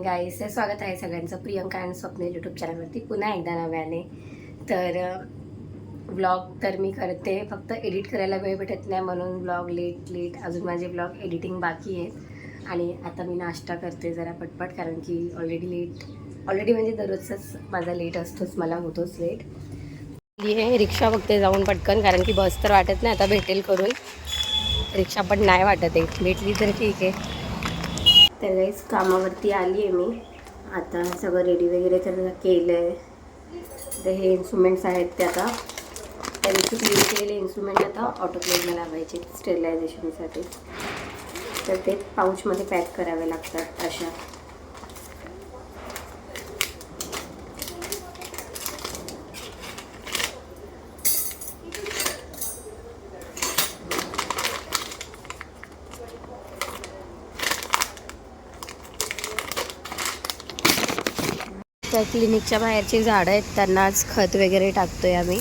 Morning गाईस स्वागत आहे सगळ्यांचं प्रियंका अँड स्वप्नील यूट्यूब चॅनलवरती पुन्हा एकदा नव्याने. तर व्लॉग तर मी करते. फक्त एडिट करायला वेळ भेटत नाही म्हणून ब्लॉग लेट लेट अजून माझे ब्लॉग एडिटिंग बाकी आहेत. आणि आता मी नाश्ता करते जरा पटपट कारण की ऑलरेडी लेट ऑलरेडी म्हणजे दररोजचाच माझा लेट असतोच. मला होतोच लेट आहे रिक्षा बघते जाऊन पटकन कारण की बस तर वाटत नाही. आता भेटेल करून. रिक्षा पण नाही वाटत आहे भेटली तर ठीक आहे. तर गाईस कामावरती आली आहे मी. आता सगळं रेडी वगैरे तर केलं आहे तर हे इन्स्ट्रुमेंट्स आहेत ते आता. त्या दिवशी क्लीन केलेले इन्स्ट्रुमेंट आता ऑटोप्लेटला लावायचे स्टेरिलायझेशनसाठी तर ते पाऊचमध्ये पॅक करावे लागतात अशा. त्या क्लिनिकच्या बाहेरची झाडं आहेत. त्यांना आज खत वगैरे टाकतोय आम्ही.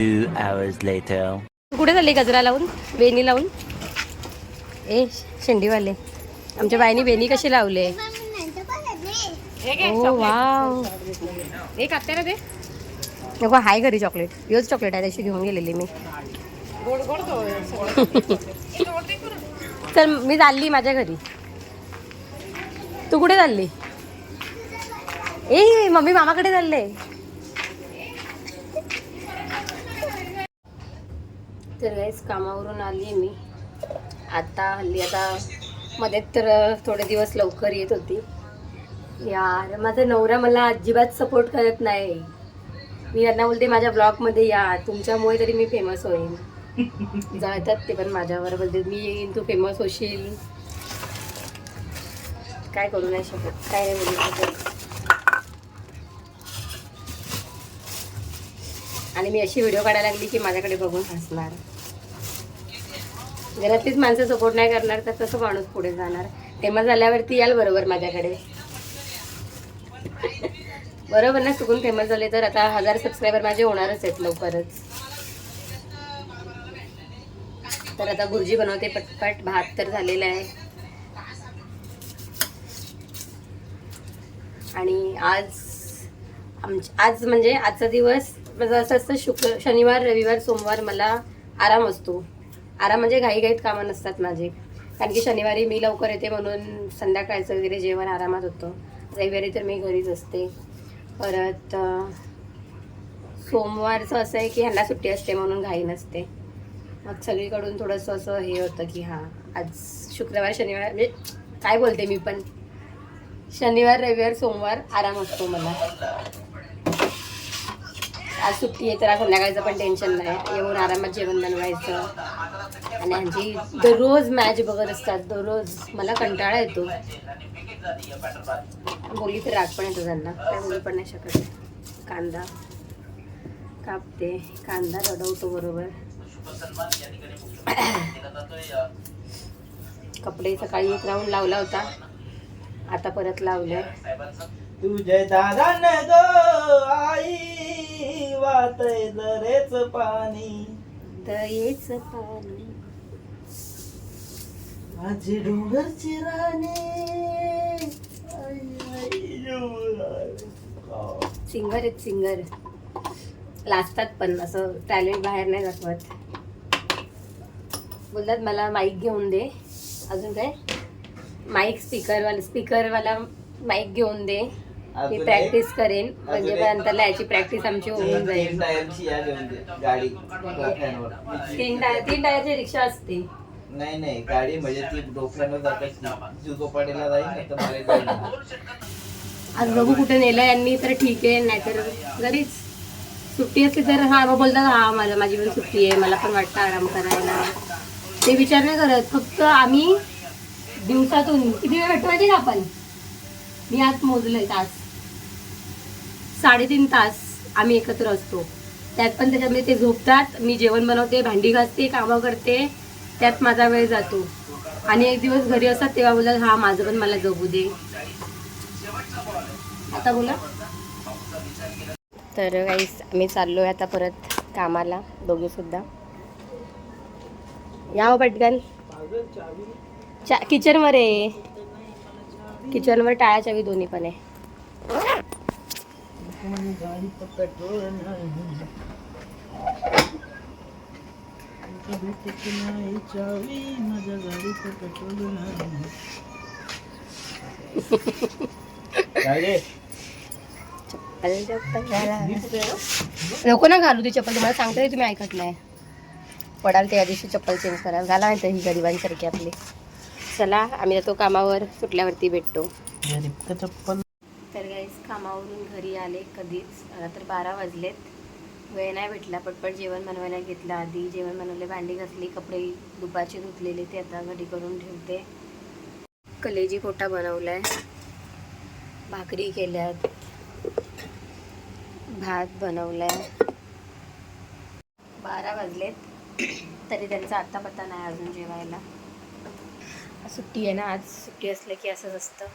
Two hours later. कुठे झाली गजरा लावून? वेणी लावून? ए शेंडीवाले. आमच्या बाईनी वेणी कशी लावले ओ वाव. एक दे नको हाय घरी चॉकलेट योच चॉकलेट आहे त्याची घेऊन गेलेली मी. गोड गोड तो तर मी चालली माझ्या घरी. तू कुठे चालली? ए मम्मी मामाकडे चालले. तर गाईस कामावरून आली मी. आता हल्ली आता मध्ये तर थोडे दिवस लवकर येत होती. यार माझा नवरा मला अजिबात सपोर्ट करत नाही. मी त्यांना बोलते माझ्या ब्लॉगमध्ये या तुमच्यामुळे तरी मी फेमस होईन. जळतात ते पण माझ्यावर बोलते मी येईन तू फेमस होशील. काय करू नाही शकत काय नाही बोलू शकत. आणि मी अशी व्हिडिओ काढायला लागली की माझ्याकडे बघून हसणार. घरातलीच माणसं सपोर्ट नाही करणार तर कसं माणूस पुढे जाणार? फेमस झाल्यावरती याल बरोबर माझ्याकडे. बरोबर ना चुकून फेमस झाले तर आता हजार सबस्क्रायबर माझे होणारच आहेत लवकरच. तर आता गुरुजी बनवते पटपट भात तर झालेला आहे. आणि आज आमच्या आज म्हणजे आजचा दिवस माझं असं असतं शुक्र शनिवार रविवार सोमवार मला आराम असतो. आराम म्हणजे घाईघाईत कामं नसतात माझे. कारण की शनिवारी मी लवकर येते म्हणून संध्याकाळचं वगैरे जेवण आरामात होतं. रविवारी तर मी घरीच असते. परत सोमवारचं असं आहे की ह्यांना सुट्टी असते म्हणून घाई नसते. मग सगळीकडून थोडंसं असं हे होतं की हां आज शुक्रवार शनिवार म्हणजे काय बोलते मी पण. शनिवार रविवार सोमवार आराम असतो मला. आज सुट्टी आहे तर संध्याकाळचं पण टेन्शन नाही. येऊन आरामात जेवण बनवायचं. आणि ह्यांची दररोज मॅच बघत असतात. दररोज मला कंटाळा येतो. बोली तर राग पण येतो त्यांना. काय बोलू पण नाही शकत. कांदा कापते. कांदा रडवतो बरोबर. कपडे सकाळी एक राऊंड लावला होता. आता परत लावले तुझे दादा न गो आई वाटय दरेच पाणी. दयेच पाणी. माझी डोंगरची राणी. सिंगर आहेत सिंगर. लाजतात पण असं टॅलेंट बाहेर नाही दाखवत. बोलतात मला माईक घेऊन दे. अजून काय? माईक स्पीकरवाला स्पीकरवाला माईक घेऊन दे. मी प्रॅक्टिस करेन. म्हणजे नंतरला याची प्रॅक्टिस आमची होऊन जाईल. टायरची गाडी डोक्यावर. तीन टायर तीन टायरची रिक्षा असते. नाही नाही गाडी म्हणजे ती डोक्यावर जात. जुगोपाडीला जाईल नाही तर मला जाईल. आज बघू कुठे नेलं यांनी तर ठीक आहे नाहीतर घरीच. सुट्टी असली तर हा मग बोलतात हा मला माझी पण सुट्टी आहे मला पण वाटतं आराम करायला. ते विचार नाही करत. फक्त आम्ही दिवसातून किती वेळ भेटतो माहिती का आपण? मी आज मोजलंय तास. साडेतीन तास आम्ही एकत्र असतो. त्यात पण त्याच्यामध्ये ते झोपतात मी जेवण बनवते भांडी घासते कामं करते त्यात माझा वेळ जातो. आणि एक दिवस घरी असतात तेव्हा बोलतात हा माझं पण मला जगू दे. आता बोला. तर काहीच आम्ही चाललो आहे आता परत कामाला दोघेसुद्धा या हो पटकन. चा किचनवर आहे. किचनवर टाळ्या चावी दोन्ही पण आहे. चप्पल चप्पल घाला. नको ना घालू ती चप्पल तुम्हाला सांगते तुम्ही ऐकत नाही. पडाल त्या दिवशी चप्पल चेंज कराल घाला नाही तर ही गरिबांसारखी आपली. चला आम्ही जातो कामावर सुटल्यावरती भेटतो. गाईस कामावरून घरी आले कधीच. तर बारा वाजलेत. वेळ नाही भेटला. पटपट जेवण बनवायला घेतलं आधी. जेवण बनवले भांडी घासली कपडे दुपारचे धुतलेले ते आता घडी करून ठेवते. कलेजी कोटा बनवलाय. भाकरी केल्यात. भात बनवलाय. बारा वाजलेत. तरी त्यांचा आत्ता पत्ता नाही अजून जेवायला. सुट्टी आहे ना? आज सुट्टी असलं की असंच असतं.